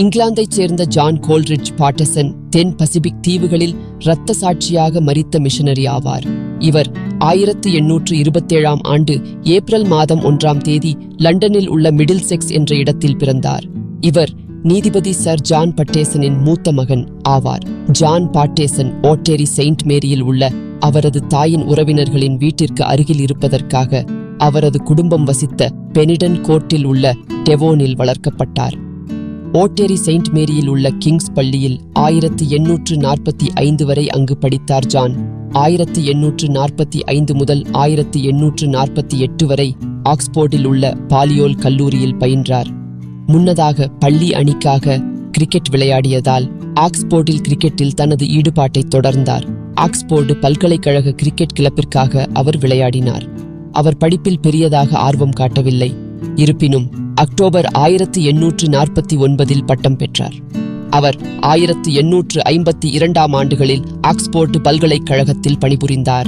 இங்கிலாந்தைச் சேர்ந்த John Coleridge Patteson தென் Pacific தீவுகளில் இரத்த சாட்சியாக மரித்த மிஷனரி ஆவார். இவர் ஆயிரத்து எண்ணூற்று இருபத்தேழாம் ஆண்டு ஏப்ரல் மாதம் ஒன்றாம் தேதி லண்டனில் உள்ள மிடில் செக்ஸ் என்ற இடத்தில் பிறந்தார். இவர் நீதிபதி சர் ஜான் பட்டேசனின் மூத்த மகன் ஆவார். ஜான் பாட்டேசன் ஓட்டேரி செயின்ட் மேரியில் உள்ள அவரது தாயின் உறவினர்களின் வீட்டிற்கு அருகில் இருப்பதற்காக அவரது குடும்பம் வசித்த பெனிடன் கோர்ட்டில் உள்ள டெவோனில் வளர்க்கப்பட்டார். ஓட்டேரி செயின்ட் மேரியில் உள்ள கிங்ஸ் பள்ளியில் ஆயிரத்தி எண்ணூற்று நாற்பத்தி ஐந்து வரை அங்கு படித்தார் ஜான். ஆயிரத்தி எண்ணூற்று நாற்பத்தி ஐந்து முதல் ஆயிரத்தி எண்ணூற்று நாற்பத்தி எட்டு வரை ஆக்ஸ்போர்டில் உள்ள பாலியோல் கல்லூரியில் பயின்றார். முன்னதாக பள்ளி அணிக்காக கிரிக்கெட் விளையாடியதால் ஆக்ஸ்போர்டில் கிரிக்கெட்டில் தனது ஈடுபாட்டை தொடர்ந்தார். ஆக்ஸ்போர்டு பல்கலைக்கழக கிரிக்கெட் கிளப்பிற்காக அவர் விளையாடினார். அவர் படிப்பில் பெரியதாக ஆர்வம் காட்டவில்லை. இருப்பினும் அக்டோபர் ஆயிரத்தி எண்ணூற்று நாற்பத்தி ஒன்பதில் பட்டம் பெற்றார். அவர் ஆயிரத்து எண்ணூற்று ஐம்பத்தி இரண்டாம் ஆண்டுகளில் ஆக்ஸ்போர்டு பல்கலைக்கழகத்தில் பணிபுரிந்தார்.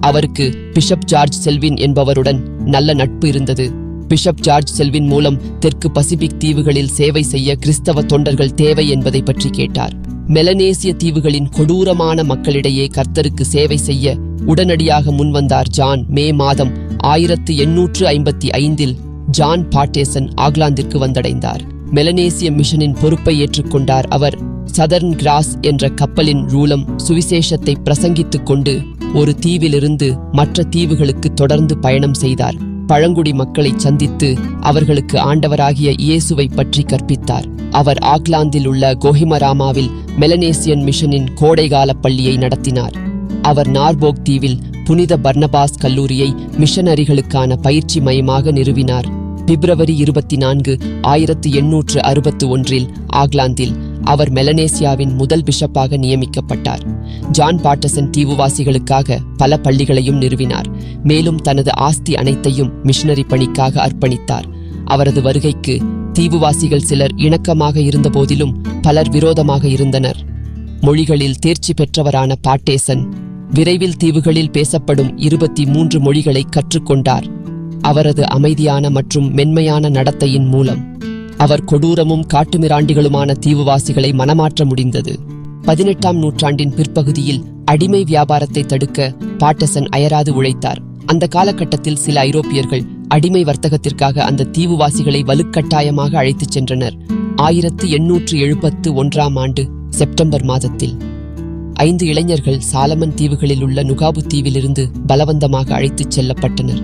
அவருக்கு பிஷப் ஜார்ஜ் செல்வின் என்பவருடன் நல்ல நட்பு இருந்தது. பிஷப் ஜார்ஜ் செல்வின் மூலம் தெற்கு பசிபிக் தீவுகளில் சேவை செய்ய கிறிஸ்தவ தொண்டர்கள் தேவை என்பதை பற்றி கேட்டார். மெலனேசிய தீவுகளின் கொடூரமான மக்களிடையே கர்த்தருக்கு சேவை செய்ய உடனடியாக முன்வந்தார் ஜான் மே மாதம் ஆயிரத்து எண்ணூற்று ஐம்பத்தி ஐந்தில். ஜான் பாட்டேசன் ஆக்லாந்திற்கு வந்தடைந்தார். மெலனேசிய மிஷனின் பொறுப்பை ஏற்றுக்கொண்டார் அவர். சதர்ன் கிராஸ் என்ற கப்பலின் ரூலம் சுவிசேஷத்தை பிரசங்கித்துக் கொண்டு ஒரு தீவிலிருந்து மற்ற தீவுகளுக்கு தொடர்ந்து பயணம் செய்தார். பழங்குடி மக்களை சந்தித்து அவர்களுக்கு ஆண்டவராகிய இயேசுவை பற்றி கற்பித்தார். அவர் ஆக்லாந்தில் உள்ள கோஹிமராமாவில் மெலனேசியன் மிஷனின் கோடைகால பள்ளியை நடத்தினார். அவர் நார்போக் தீவில் புனித பர்னபாஸ் கல்லூரியை மிஷனரிகளுக்கான பயிற்சி மையமாக நிறுவினார். பிப்ரவரி இருபத்தி நான்கு ஆயிரத்து எண்ணூற்று அறுபத்து ஒன்றில் ஆக்லாந்தில் அவர் மெலனேசியாவின் முதல் பிஷப்பாக நியமிக்கப்பட்டார். ஜான் பாட்டசன் தீவுவாசிகளுக்காக பல பள்ளிகளையும் நிறுவினார். மேலும் தனது ஆஸ்தி அனைத்தையும் மிஷனரி பணிக்காக அர்ப்பணித்தார். அவரது வருகைக்கு தீவுவாசிகள் சிலர் இணக்கமாக இருந்தபோதிலும் பலர் விரோதமாக இருந்தனர். மொழிகளில் தேர்ச்சி பெற்றவரான பாட்டேசன் விரைவில் தீவுகளில் பேசப்படும் இருபத்தி மூன்று மொழிகளை கற்றுக்கொண்டார். அவரது அமைதியான மற்றும் மென்மையான நடத்தையின் மூலம் அவர் கொடூரமும் காட்டுமிராண்டிகளுமான தீவுவாசிகளை மனமாற்ற முடிந்தது. பதினெட்டாம் நூற்றாண்டின் பிற்பகுதியில் அடிமை வியாபாரத்தை தடுக்க பாட்டசன் அயராது உழைத்தார். அந்த காலகட்டத்தில் சில ஐரோப்பியர்கள் அடிமை வர்த்தகத்திற்காக அந்த தீவுவாசிகளை வலுக்கட்டாயமாக அழைத்துச் சென்றனர். ஆயிரத்து எண்ணூற்று எழுபத்து ஒன்றாம் ஆண்டு செப்டம்பர் மாதத்தில். ஐந்து இளைஞர்கள் சாலமன் தீவுகளில் உள்ள நுகாபு தீவிலிருந்து பலவந்தமாக அழைத்துச் செல்லப்பட்டனர்.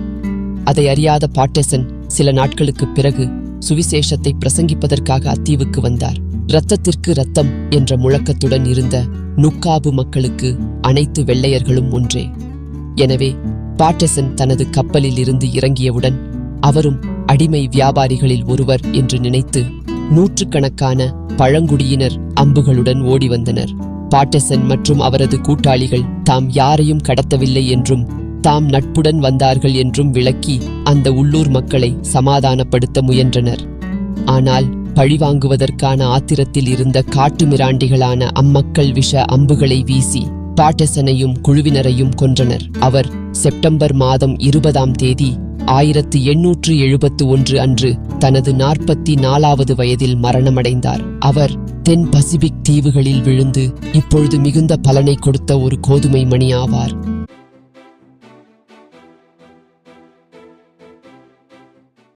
அதை அறியாத பாட்டசன் சில நாட்களுக்குப் பிறகு சுவிசேஷத்தை பிரசங்கிப்பதற்காக அத்தீவுக்கு வந்தார். இரத்தத்திற்கு இரத்தம் என்ற முழக்கத்துடன் இருந்த நுக்காபு மக்களுக்கு அனைத்து வெள்ளையர்களும் ஒன்றே. எனவே பாட்டசன் தனது கப்பலில் இருந்து இறங்கியவுடன் அவரும் அடிமை வியாபாரிகளில் ஒருவர் என்று நினைத்து நூற்றுக்கணக்கான பழங்குடியினர் அம்புகளுடன் ஓடி வந்தனர். பாட்டசன் மற்றும் அவரது கூட்டாளிகள் தாம் யாரையும் கடத்தவில்லை என்றும் தாம் நட்புடன் வந்தார்கள் என்றும் விளக்கி அந்த உள்ளூர் மக்களை சமாதானப்படுத்த முயன்றனர். ஆனால் பழிவாங்குவதற்கான ஆத்திரத்தில் இருந்த காட்டு மிராண்டிகளான அம்மக்கள் விஷ அம்புகளை வீசி பாட்டசனையும் குழுவினரையும் கொன்றனர். அவர் செப்டம்பர் மாதம் இருபதாம் தேதி ஆயிரத்து எண்ணூற்று எழுபத்து ஒன்று அன்று தனது நாற்பத்தி நாலாவது வயதில் மரணமடைந்தார். அவர் தென் பசிபிக் தீவுகளில் விழுந்து இப்பொழுது மிகுந்த பலனை கொடுத்த ஒரு கோதுமை மணி ஆவார்